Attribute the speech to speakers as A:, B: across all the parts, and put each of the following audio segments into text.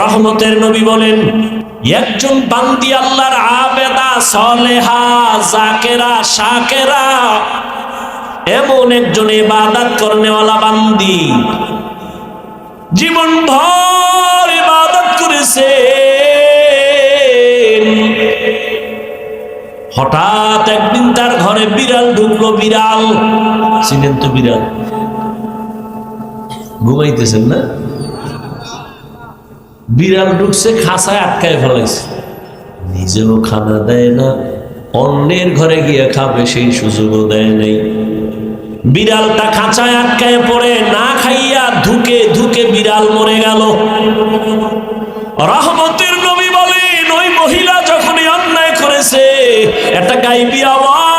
A: রহমতের নবী বলেন, একজন বান্দি আল্লাহর আবেদা, সলেহা, জাকেরা, শাকেরা, এমন একজন ইবাদত করনেওয়ালা বান্দি। জীবন ভর ইবাদত করেছে হঠাৎ একদিন তার ঘরে বিড়াল ঢুকলো, বিড়াল ছিলেন তো বিড়াল, ঘুমাইতেছেন না? বিড়াল ঢুকছে খাসায় আটকায় ফেলাইছে। নিজেও খানা দেয় না, অন্যের ঘরে গিয়ে খাবে, সেই সুযোগও দেয় নাই। বিড়ালটা খাঁচায় আটকায় পড়ে, না খাইয়া ধুকে ধুকে বিড়াল মরে গেল। রহমতের নবী বলেন, ওই মহিলা যখনই অন্যায় করেছে, একটা গাইবি আওয়াজ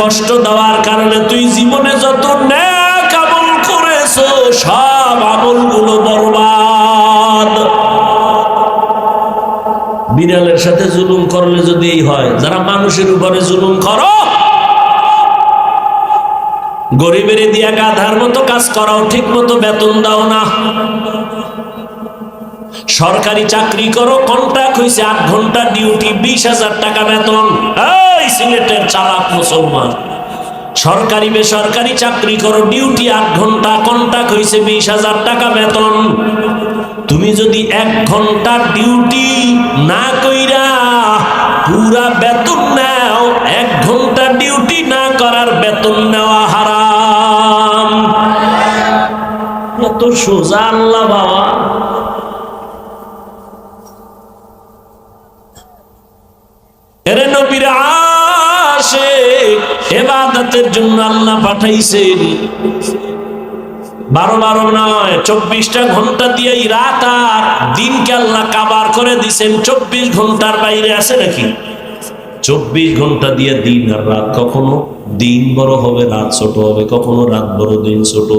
A: কষ্ট দেওয়ার কারণে তুই জীবনে যত ন্যাক আমল করেছ, সব আমলগুলো বরবাদ। বিড়ালের সাথে জুলুম করলে যদি এই হয়, যারা মানুষের উপরে জুলুম করো, গরিবের দিয়া গাধার মতো কাজ করাও ঠিক মতো বেতন দাও না। সরকারি চাকরি করো কন্ট্রাক্ট হয়েছে আট ঘণ্টা ডিউটি বিশ হাজার টাকা বেতন। সিলেটের চালাক মুসলমান। সরকারি বেসরকারি চাকরি করো, ডিউটি আট ঘণ্টা কন্ট্রাক্ট হয়েছে বিশ হাজার টাকা বেতন। তুমি যদি এক ঘণ্টা ডিউটি না কইরা পুরা বেতন নাও, এক ঘণ্টা ডিউটি না করার বেতন নেওয়া হারাম। এত সোজা আল্লাহ বাবা এরে নবীর আসে এবাদতের জন্য আল্লাহ পাঠাইছেন। বারো বারো নয়, চব্বিশটা ঘণ্টা দিয়েই রাত আর দিনকে আল্লাহ কাবার করে দিছেন। চব্বিশ ঘণ্টার বাইরে আছে নাকি? চব্বিশ ঘণ্টা দিয়ে দিন আর রাত কখনো? দিন বড় হবে, রাত ছোট হবে। কখনো রাত বড়, দিন ছোট।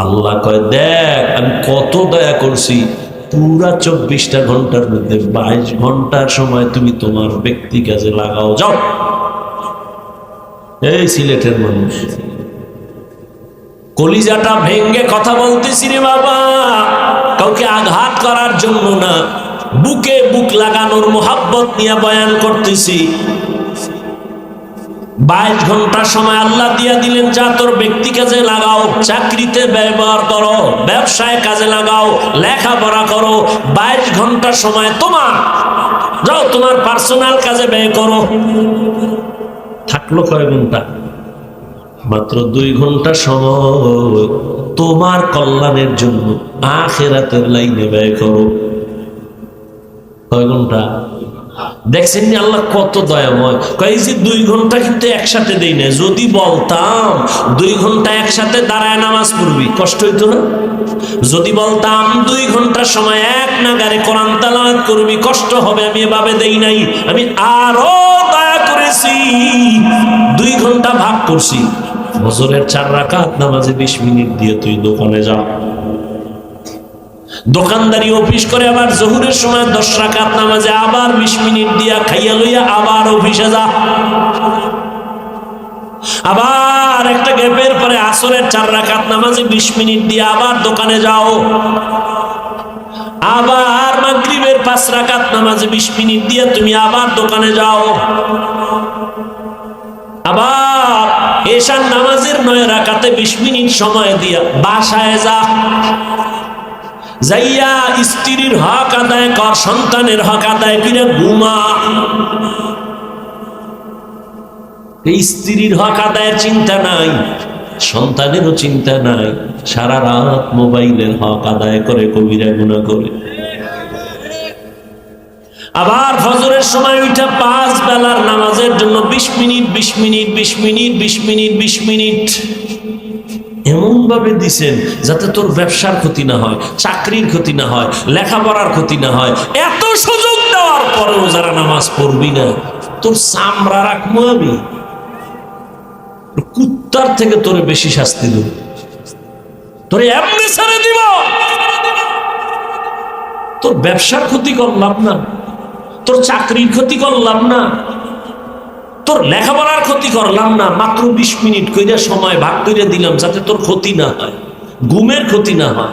A: আল্লাহ কয়, দেখ, আমি কত দয়া করছি। পুরা চব্বিশটা ঘণ্টার মধ্যে বাইশ ঘণ্টার সময় তুমি তোমার ব্যক্তি কাজে লাগাও। যাও। এই সিলেটের মানুষ। কলিজাটা ভেঙ্গে কথা বলতেছি রে বাবা। কাউকে আঘাত করার জন্য না, বুকে বুক লাগানোর মোহাব্বত নিয়ে বয়ান করতেছি। বাইশ ঘণ্টা সময় আল্লাহ দিয়া দিলেন, যা তোর ব্যক্তি কাজে লাগাও, চাকরিতে ব্যবহার করো, ব্যবসায় কাজে লাগাও, লেখাপড়া করো, বাইশ ঘণ্টা সময় তোমার, যাও তোমার পার্সোনাল কাজে ব্যয় করো। থাকল কয় ঘণ্টা? মাত্র দুই ঘণ্টা সময়। তোমার কল্যাণের জন্য আখেরাতের লাইনে ব্যয় করো। কয় ঘণ্টা? দেখছেন আল্লাহ কত দয়াময়। কয় যে দুই ঘণ্টা কিন্তু একসাথে দেই না যদি বলতাম দুই ঘণ্টা একসাথে দাঁড়ায় নামাজ পড়বি, কষ্ট হইতো না? যদি বলতাম দুই ঘণ্টা সময় এক নাগারে কোরআন তালাওয়াত করবি, কষ্ট হবে, আমি এভাবে দেই নাই। আমি আরও করেছি, দুই ঘণ্টা ভাগ করছি। বছরের চার রাকাত নামাজে বিশ মিনিট দিয়ে তুই দোকানে যা। দোকানদারি অফিস করে আবার জহুরের সময় দশ রাকাত নামাজে আবার বিশ মিনিট দিয়া খাইয়া লইয়া আবার অফিসে যা। আবার একটা গ্যাপের পরে আসরের চার রাকাত নামাজে বিশ মিনিট দিয়ে আবার দোকানে যাও। আবার মাগরিবের পাঁচ রাকাত নামাজে বিশ মিনিট দিয়ে তুমি আবার দোকানে যাও। আবার এশার নামাজের নয় রাকাতে বিশ মিনিট সময় দিয়া বাসায় যা। যাইয়া স্ত্রীর হক আদায় কর, সন্তানের হক আদায় করে ঘুমা। এই স্ত্রীর হক আদায়ের চিন্তা নাই। সন্তানেরও চিন্তা নাই। সারা রাত মোবাইলের হক আদায় করে, কবিরা গুণা করে। আবার ফজরের সময় ওইটা পাঁচ বেলার নামাজের জন্য বিশ মিনিট বিশ মিনিট বিশ মিনিট বিশ মিনিট বিশ মিনিট। এমন ভাবে দিছেন যাতে তোর ব্যবসার ক্ষতি না হয়, চাকরির ক্ষতি না হয়, লেখাপড়ার ক্ষতি না হয়। এত সুযোগ দেওয়ার পরেও যারা নামাজ পড়বি না, তোর চামড়া রাখব আমি। কুত্তার থেকে তোরে বেশি শাস্তি দেব। তোরে এমনি ছেড়ে দিব। তোর ব্যবসার ক্ষতি করলাম না। তোর চাকরির ক্ষতি করলাম না। তোর লেখাপড়ার ক্ষতি করলাম না। মাত্র বিশ মিনিট কইরা সময় ভাগ করে দিলাম যাতে তোর ক্ষতি না হয়। ঘুমের ক্ষতি না হয়।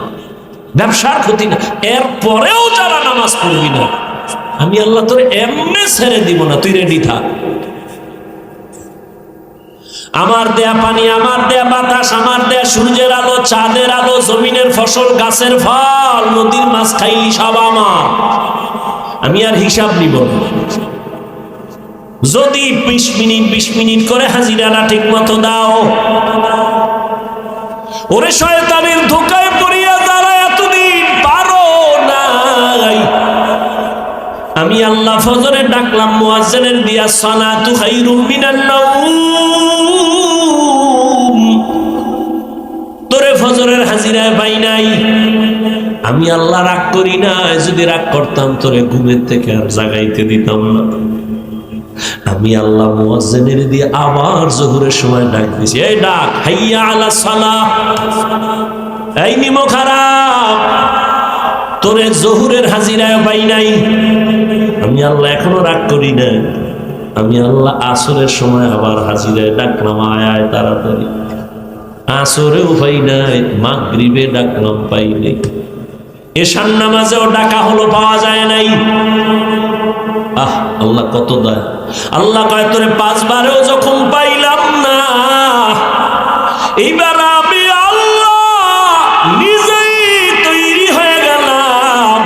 A: ব্যবসার ক্ষতি না। এরপরেও যারা নামাজ পড়বি না। আমি আল্লাহ তোর এমনি ছেড়ে দিব না। তুই রেডি থাক। আমার দেয়া পানি, আমার দেয়া বাতাস, আমার দেয়া সূর্যের আলো, চাঁদের আলো, জমিনের ফসল, গাছের ফল, নদীর মাছ খাইলি সব আমার। আমি আর হিসাব নিব যদি বিশ মিনিট বিশ মিনিট করে হাজিরানা ঠিক মতো দাও। ওরে শয়তানের ধোকায় পড়িয়া যারা এতদিন পারো নাই। আমি আল্লাহ ফজরে ডাকলাম, মুয়াজ্জিনের দিয়া সালাতু খাইরুম মিনান নাউম। আমি আল্লাহ রাগ করি না যদি রাগ করতাম তোরে ঘুমের থেকে আর জাগাইতে দিতাম না। আমি আল্লাহ মুয়াজ্জিনের দিয়ে আবার জোহরের সময় ডাক দিছি, এই ডাক, হাইয়া আলা সালাহ। এই নিমো খারাপ, তোরে জহুরের হাজিরায় পাই নাই। আমি আল্লাহ এখনও রাগ করি না। আমি আল্লাহ আসরের সময় আবার হাজিরায় ডাকলাম, আয় তাড়াতাড়ি। আসরেও পাই নাই, মাগরিবে ডাকলাম, পাই নাই। এশান নামাজেও ডাকা হলো, পাওয়া যায় নাই। আহ, আল্লাহ কত দয়া। আল্লাহ কয়, তোরে পাঁচবারেও যখন পাইলাম না, এইবার আমি আল্লাহ নিজেই তৈরি হয়ে গেলাম।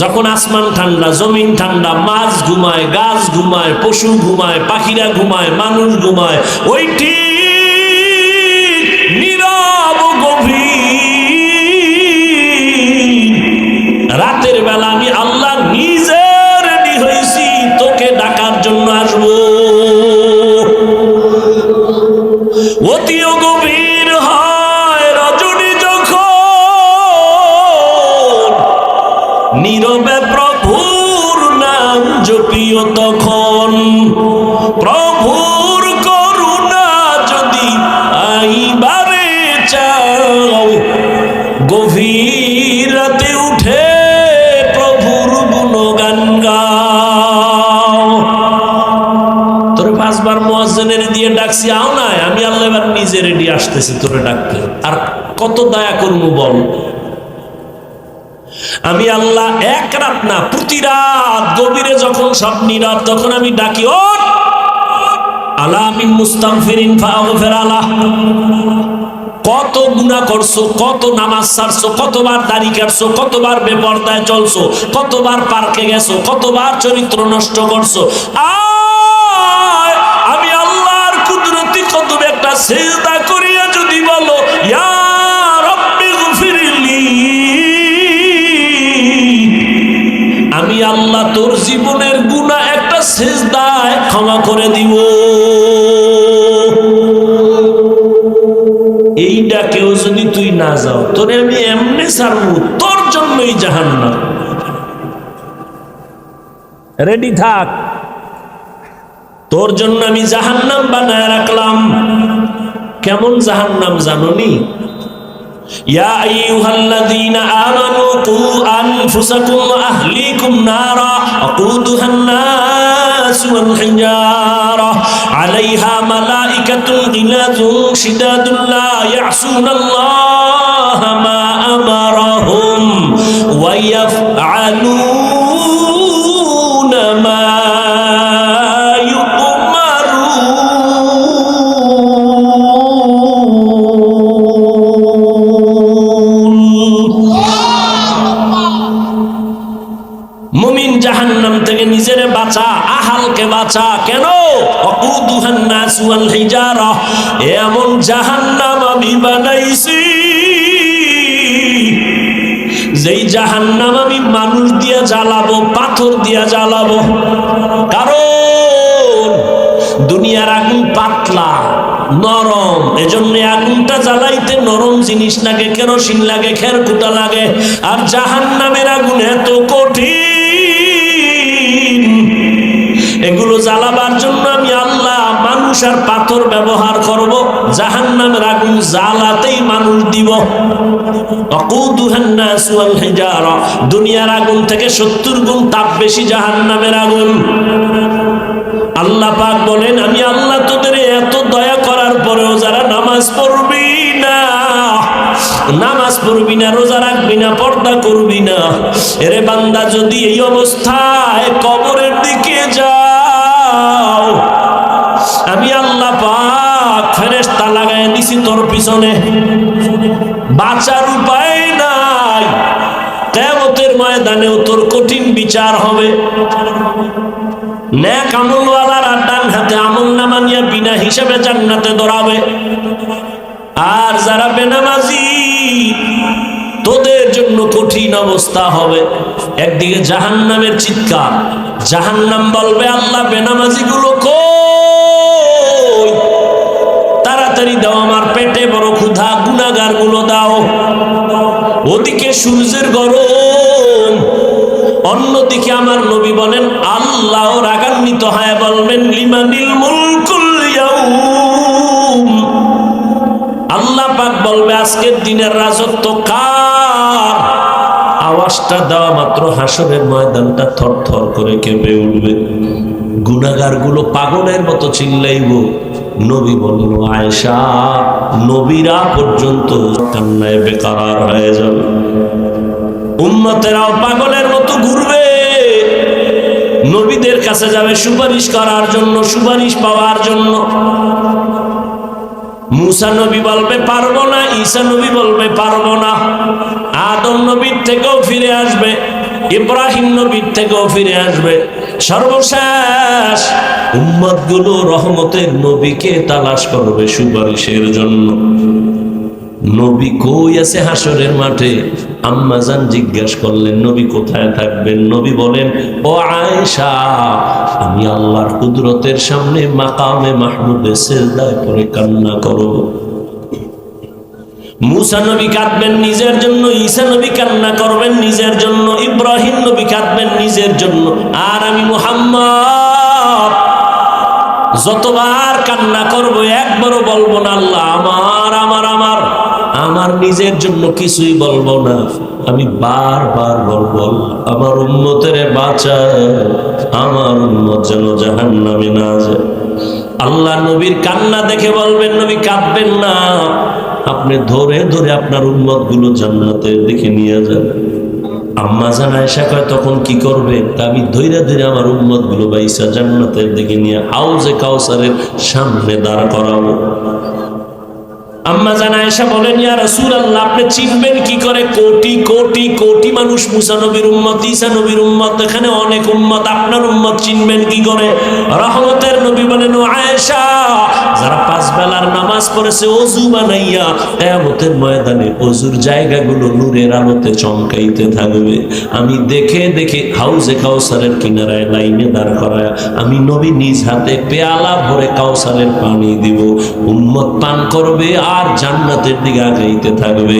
A: যখন আসমান ঠান্ডা, জমিন ঠান্ডা, মাছ ঘুমায়, গাছ ঘুমায়, পশু ঘুমায়, পাখিরা ঘুমায়, মানুষ ঘুমায়, ওই ঠিক রাতের বেলা আমি আল্লাহ নিজে রেডি হয়েছি, তোকে ডাকার জন্য আসব। হয় প্রভুর নাম জপিও ডাকছি আও নাই, আমি আল্লাহ এবার নিজে রেডি আসতেছি তোরে ডাকতে। আর কত দয়া করব বল? আমি আল্লাহ এক রাত না, প্রতি রাত গভীরে যখন সব নীরব, তখন আমি ডাকি ও কতবার দাড়ি কাটছো, কতবার বেপরদায় চলছো, কতবার পার্কে গেছো, কতবার চরিত্র নষ্ট করছ আয় সেজদা করিয়া যদি বলো আমি আল্লাহ তোর জীবনের গুনাহ একটা সেজদায় ক্ষমা করে দিব। এইটা কেউ যদি তুই না যাও, তোরে আমি এমনি ছাড়বো, তোর জন্যই জাহান্না রেডি থাক। তোর জন্য আমি জাহান্নাম বানায় রাখলাম। কেমন জাহান্নাম জাননি يا أيها الذين آمنوا قوا أنفسكم وأهليكم نارا وقودها الناس والحجارة عليها ملائكة غلاظ شداد لا يعصون الله ما أمرهم ويفعلون বাঁচা কেন? এমন জাহান্নাম আমি বানাইছি। যেই জাহান্নাম আমি মানুষ দিয়া জ্বালাবো, পাথর দিয়া জ্বালাবো। কারণ দুনিয়ার আগুন পাতলা, নরম। এজন্য আগুনটা জ্বালাইতে নরম জিনিস লাগে, কেরোসিন লাগে খেরকুটা লাগে। আর জাহান নামের আগুন এত কঠিন জ্বালাবার জন্য আমি আল্লাহ মানুষ আর পাথর ব্যবহার করব। জাহান নামের আগুন জ্বালাতেই মানুষ দিব। দুনিয়ার আগুন থেকে সত্তর গুণ তাপ বেশি জাহান নামের আগুন। আল্লাহ পাক বলেন, আমি আল্লাহ তোদের এত দয়া করার পরেও যারা নামাজ পড়বি না, নামাজ পড়বি না, রোজা রাখবি না, পর্দা করবি না, এরে বান্দা যদি এই অবস্থায় কবরের দিকে যাও তোর পিছনে বাঁচার উপায় নাই। কেমতের ময়দানেও তোর কঠিন বিচার হবে। হিসাবে আর যারা বেনামাজি, তোদের জন্য কঠিন অবস্থা হবে। একদিকে জাহান্নামের চিৎকার, জাহান্নাম বলবে, আল্লাহ বেনামাজি গুলো তাড়াতাড়ি দাও, আমার পেটে বড় ক্ষুধা গুনাগারগুলো দাও। ওদিকে সূর্যের গরম। অন্যদিকে আমার নবী বলেন, আল্লাহ রাগান্বিত হয়, বলবেন, লিমানিল মুলকুল আল্লাহ পাক বলবে, আজকের দিনের রাজত্ব কার? আওয়াজটা দেওয়া মাত্র হাসরের ময়দানটা থর থর করে কেঁপে উঠবে। গুনাগারগুলো পাগলের মতো চিল্লাইব। নবী বলল, আয়েশা, নবীরা পর্যন্ত বেকার হয়ে যাবে। উম্মতেরাও পাগলের মতো ঘুরবে। নবীদের কাছে যাবে সুপারিশ করার জন্য, সুপারিশ পাওয়ার জন্য। মুসা নবী বলবে, পারব না। ঈসা নবী বলবে, পারব না। আদম নবীর থেকেও ফিরে আসবে, ইব্রাহিম নবীর থেকেও ফিরে আসবে। সর্বশেষ উম্মতগুলো রহমতের নবীকে তালাশ করবে সুপারিশের জন্য। নবী কই আছে হাসরের মাঠে? আম্মাজান জিজ্ঞেস করলেন, নবী কোথায় থাকবেন? নবী বলেন, ও আয়েশা, আমি আল্লাহর কুদরতের সামনে মাকামে মাহমুদে সেজদায় পড়ে কান্না মুসা নবী কাঁদবেন, নিজের জন্য, ঈসা নবী কান্না করবেন, নিজের জন্য, ইব্রাহিম নবী কাঁদবেন, নিজের জন্য। আর আমি মুহাম্মদ যতবার কান্না করব, একবারও বলব না, আল্লাহ, আমার আমার আমার আমার নিজের জন্য কিছুই বলব না। আমি বারবার বলব, আমার উন্মতের বাঁচা আমার উন্মত যেন জাহান নামে না আল্লাহ নবীর কান্না দেখে বলবেন, নবী কাঁদবেন না। আপনি ধরে ধরে আপনার উন্মতগুলো জান্নাতের দিকে নিয়ে যাবেন আম্মা জান আয়েশা কয়, তখন কি করবে? আমি ধৈরে ধৈরে আমার উম্মতগুলো বাইসা জান্নাতের দিকে নিয়ে হাউজে কাউসারের সামনে দাঁড় করাবো। আম্মা জান আয়েশা বলেন, ইয়া রাসূলুল্লাহ, আপনি চিনবেন কি করে? কোটি কোটি কোটি মানুষ মুসা নবীর উম্মত, ঈসা নবীর উম্মত, এখানে অনেক উম্মত, আপনার উম্মত চিনবেন কি করে? রহমতের নবী বলেন আয়েশা, যারা পাঁচ বেলার নামাজ পড়েছে, অজু বানাইয়া কিয়ামতের ময়দানে অজুর জায়গাগুলো নূরের আলোতে চমকাইতে থাকবে। আমি দেখে দেখে হাউজে কাউসারের কিনারায় লাইনে দাঁড় করায় আমি নবী নিজ হাতে পেয়ালা ভরে কাউসারের পানি দিব। উম্মত পান করবে আর জান্নাতের দিকে আগাইতে থাকবে।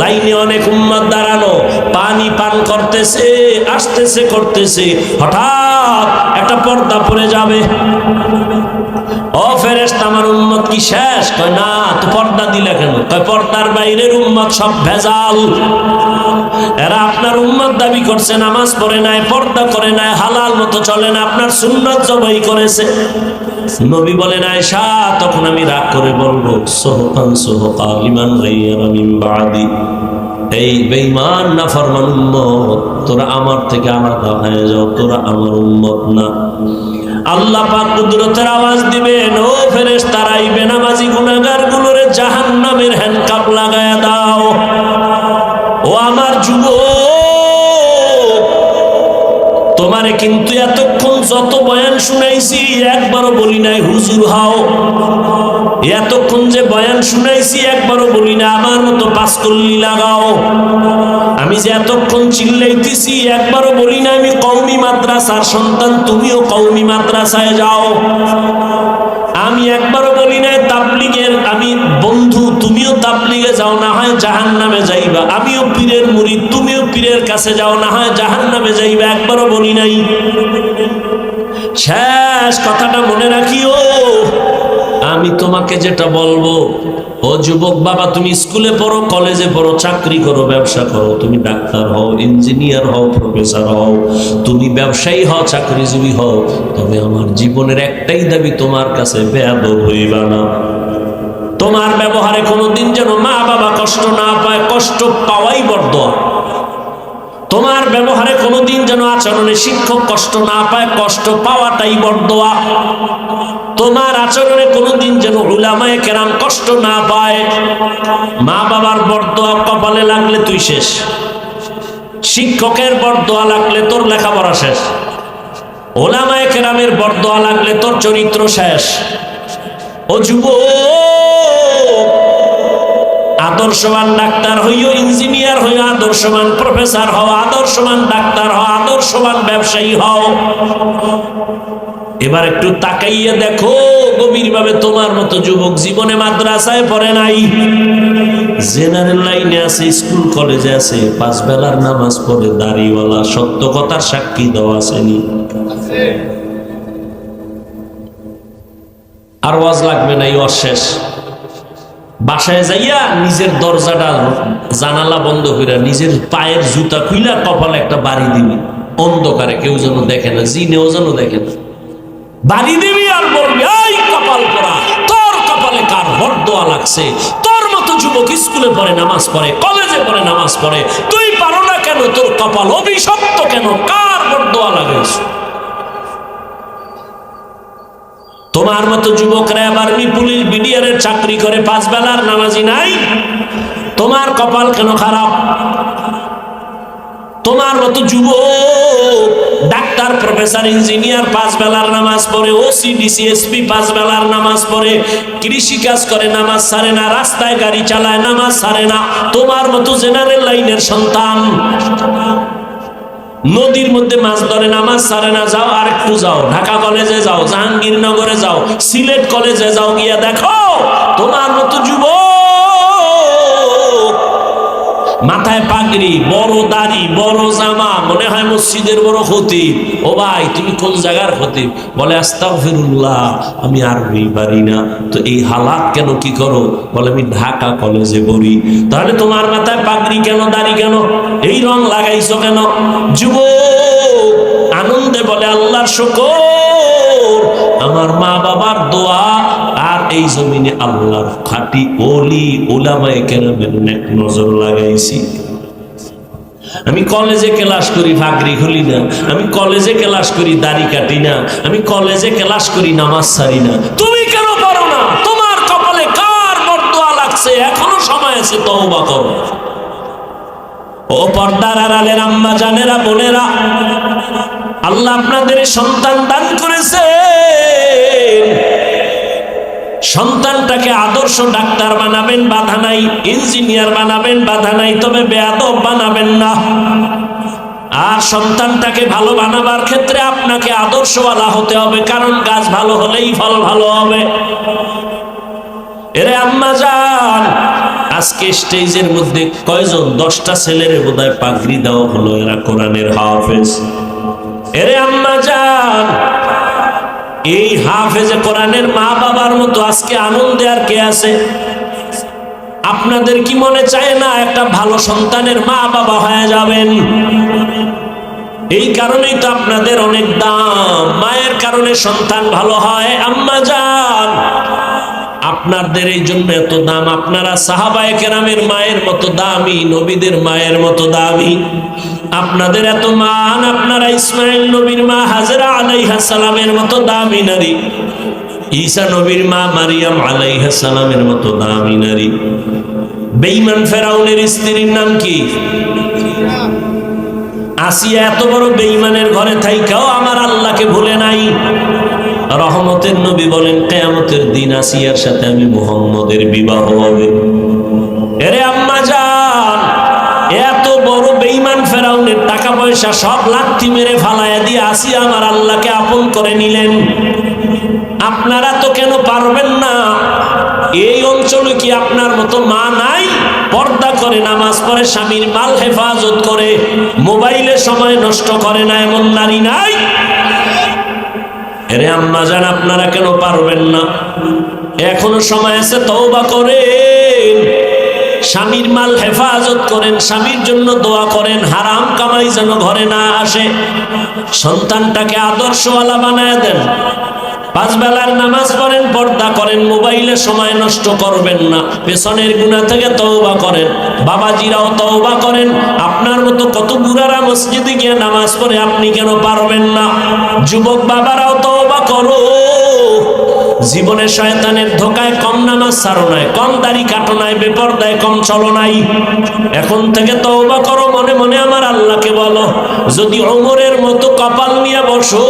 A: লাইনে অনেক উম্মত দাঁড়ানো পানি পান করতেছে, আসতেছে, করতেছে। হঠাৎ একটা পর্দা পড়ে যাবে। ও ফেরেশতা, আমার কি শেষ? কয়, না, তো পর্দা দিলে কেন? কয়, পর্দার বাইরের সব ভেজাল। এরা আপনার উম্মত দাবি করছে, নামাজ পড়ে নাই, পর্দা করে নাই, হালাল মতো চলে না, আপনার সুন্নত জবাই করেছে। নবী বলেন, আয়েশা, তখন আমি রাগ করে বলব ইমান মিন বাদি। এই বেঈমান না ফরমান উম্মত, তোরা আমার থেকে আলাদা হয়ে যাও, তোরা আমার উম্মত না। আল্লাহ পাক কুদরতের আওয়াজ দিবেন, ও ফেরেশতারা, এই বেনামাজি গুনাহগার গুলোরে জাহান্নামের হ্যান্ডকাপ লাগায়া দাও। ও আমার যুবক, তোমারে কিন্তু এতক্ষণ যত বয়ান শুনাইছি, একবারও বলি নাই, হুজুর, হাও। এতক্ষণ যে বয়ান শুনাইছি, একবারও বলি না আমার মতো পাস করলি লাগাও। আমি যে এতক্ষণ চিল্লাইতেছি, একবারও বলি না আমি কৌমি মাদ্রাসার সন্তান, তুমিও কৌমি মাদ্রাসায় যাও। আমি একবারও বলি না তাবলিগের আমি বন্ধু, তুমিও তাবলিগে যাও, না হয় জাহান নামে যাইবা। আমিও পীরের মুড়ি, তুমিও পীরের কাছে যাও, না হয় জাহান নামে যাইবা, একবারও বলি নাই। শেষ কথাটা মনে রাখিও, আমি তোমাকে যেটা বলব, ও যুবক বাবা, তুমি স্কুলে পড়ো, কলেজে পড়ো, চাকরি করো, ব্যবসা করো, তুমি ডাক্তার হও, ইঞ্জিনিয়ার হও, প্রফেসর হও, তুমি ব্যবসায়ী হও, চাকরিজীবী হও, তবে আমার জীবনের একটাই দাবি, তোমার কাছে বেয়াদব হইবা না। তোমার ব্যবহারে কোনোদিন যেন মা বাবা কষ্ট না পায়, কষ্ট পাওয়াই বর্দোয়া তোমার ব্যবহারে কোনোদিন যেন আচরণে শিক্ষক কষ্ট না পায়, কষ্ট পাওয়াটাই বর্দোয়া তোমার আচরণে কোনোদিন যেন উলামায়ে কেরাম কষ্ট না পায়। মা বাবার বর্দোয়া কপালে লাগলে তুই শেষ। শিক্ষকের বরদোয়া লাগলে তোর লেখাপড়া শেষ। ওলামায়ে কেরামের বরদোয়া লাগলে তোর চরিত্র শেষ। ও যুবক আদর্শবান ডাক্তার হইও ইঞ্জিনিয়ার হইও আদর্শবান প্রফেসর হও, আদর্শবান ডাক্তার হও, আদর্শবান ব্যবসায়ী হও। এবার একটু তাকাইয়ে দেখো গভীর ভাবে তোমার মতো যুবক জীবনে মাদ্রাসায় পড়ে নাই। জেনারেল লাইনে আছে, স্কুল কলেজে আছে, পাঁচ বেলার নামাজ পড়ে দাড়িওয়ালা, সত্য কথার সাক্ষী দেওয়া আসেনি আর ওয়াজ লাগবে না, এই অশেষ বাসায় যাইয়া নিজের দরজাটা, জানালা বন্ধ করে নিজের পায়ের জুতা খুইলা কপালে একটা বাড়ি দিবি। অন্ধকারে কেউ যেন দেখে না, জিনেও যেন দেখে না। বাড়ি দিবি আর বলবি, এই কপাল পরা, তোর কপালে কার বরদোয়া লাগছে? তোর মতো যুবক স্কুলে পড়ে নামাজ পড়ে, কলেজে পড়ে নামাজ পড়ে, তুই পারো না কেন? তোর কপাল অভিশপ্ত কেন? কার বরদোয়া লাগাইছে তোমার মতো যুবকরা আবার পুলিশ বিডিআরের চাকরি করে পাঁচ বেলার নামাজি নাই? তোমার কপাল কেন খারাপ? তোমার মতো যুবক, ডাক্তার, প্রফেসর, ইঞ্জিনিয়ার পাঁচ বেলার নামাজ পড়ে ওসি এসপি পাঁচ বেলার নামাজ পড়ে, কৃষি কাজ করে, নামাজ সারে না, রাস্তায় গাড়ি চালায়, নামাজ সারে না। তোমার মতো জেনারেল লাইনের সন্তান। নদীর মধ্যে মাছ ধরে নামাজ সারে না, যাও আর একটু যাও। ঢাকা কলেজে যাও, জাহাঙ্গীরনগরে যাও, সিলেট কলেজে যাও, গিয়া দেখো, তোমার মতো যুবক মাথায় পাগড়ি, বড় দাড়ি, বড় জামা, মনে হয় মসজিদের বড় খতিব। ও ভাই, তুমি কোন জায়গার খতিব? বলে, আস্তাগফিরুল্লাহ, আমি আর পারি না। তো এই হালাত কেন কি করো? বলে, আমি ঢাকা কলেজে পড়ি। তাহলে তোমার মাথায় পাগড়ি কেন, দাড়ি কেন? এই রং লাগাইছো কেন? যুব আনন্দে বলে, আল্লাহর শুকর। আমার মা বাবার দোয়া এই জমিনে আল্লাহর খাটি ওলি, ওলামায়ে কেরামের নেক নজর লাগাইছি। আমি কলেজে ক্লাস করি ফাগরি খুলি না। আমি কলেজে ক্লাস করি, দাড়ি কাটি না। আমি কলেজে ক্লাস করি, নামাজ সারি না। তুমি কেন পারো না? তোমার কপালে কার বরদোয়া লাগছে? এখনও সময় আছে, তওবা করো। ও পর্দার আড়ালের আম্মা, জানেরা, বোনেরা, আল্লাহ আপনাদের সন্তান দান করেছে। সন্তানটাকে আদর্শ ডাক্তার বানাবেন, বাধা নাই, ইঞ্জিনিয়ার বানাবেন, বাধা নাই, তবে বেয়াদব বানাবেন না। আর সন্তানটাকে ভালো বানাবার ক্ষেত্রে আপনাকে আদর্শওয়ালা হতে হবে, কারণ গাছ ভালো হলেই ফল ভালো হবে। এরে আম্মা যান আজকে স্টেজের মধ্যে কয়জন, দশটা ছেলের বোধহয় পাগড়ি দেওয়া হলো এরা কোরআনের হাফেজ। এরে আম্মা যান এই হাফেজে কোরআনের মা বাবার মতো আজকে আনন্দে আর কে আছে? আপনাদের কি মনে চায় না একটা ভালো সন্তানের মা বাবা হয়ে যাবেন? এই কারণেই তো আপনাদের অনেক দাম। মায়ের কারণে সন্তান ভালো হয়। আম্মা যান, আপনাদের এই জন্য এত দাম। আপনারা সাহাবায়ে কেরামের মায়ের মতো দামি, নবীদের মায়ের মতো দামি। আপনাদের এত মান, আপনারা ইসমাইল নবীর মা হাজরা আলাইহা সালামের মতো দামি নারী। ঈসা নবীর মা মারিয়াম আলাইহা সালামের মতো দামি নারী। বেঈমান ফেরাউনের স্ত্রীর নাম কি? আসিয়া এত বড় বেঈমানের ঘরে থাইকাও আমার আল্লাহকে ভুলে নাই। রহমতের নবী বলেন, কেয়ামতের দিন আসিয়ার সাথে আমি মুহাম্মদের বিবাহ হবে। এরে আম্মা বেঈমান ফেরাউনের টাকা পয়সা সব লাথি মেরে ফালাইয়া দিয়ে আসিয়া আমার আল্লাহকে আপন করে নিলেন। আপনারা তো কেন পারবেন না? এই অঞ্চলে কি আপনার মতো মা নাই? পর্দা করে, নামাজ পড়ে, স্বামীর মাল হেফাজত করে, মোবাইলে সময় নষ্ট করে না এমন নারী নাই? এরে আম্মা যান আপনারা কেন পারবেন না? এখনও সময় আছে, তওবা করে। স্বামীর মাল হেফাজত করেন, স্বামীর জন্য দোয়া করেন, হারাম কামাই যেন ঘরে না আসে। সন্তানটাকে আদর্শওয়ালা বানায় দেন। পাঁচ বেলার নামাজ পড়েন, পর্দা করেন, মোবাইলে সময় নষ্ট করবেন না। পেছনের গুণা থেকে তওবা করেন। বাবাজিরাও তওবা করেন। আপনার মতো কত বুড়ারা মসজিদে গিয়ে নামাজ পড়ে আপনি কেন পারবেন না? যুবক বাবারাও তওবা করো জীবনে শয়তানের ধোকায় কম নামাজ ছাড়ো নাই, কম দাড়ি কাটো নাই, বেপরদায় কম চলো নাই। এখন থেকে তওবা করো, মনে মনে আমার আল্লাহকে বলো, যদি ওমরের মতো কপাল নিয়ে বসো,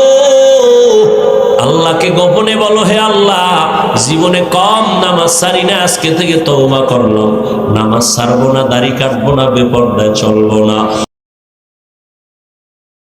A: আল্লাহকে গোপনে বলো, হে আল্লাহ, জীবনে কম নামাজ সারি না, আজকে থেকে তওবা করলাম। নামাজ ছাড়বো না, দাড়ি কাটবো না, বেপর্দায় চলবো না।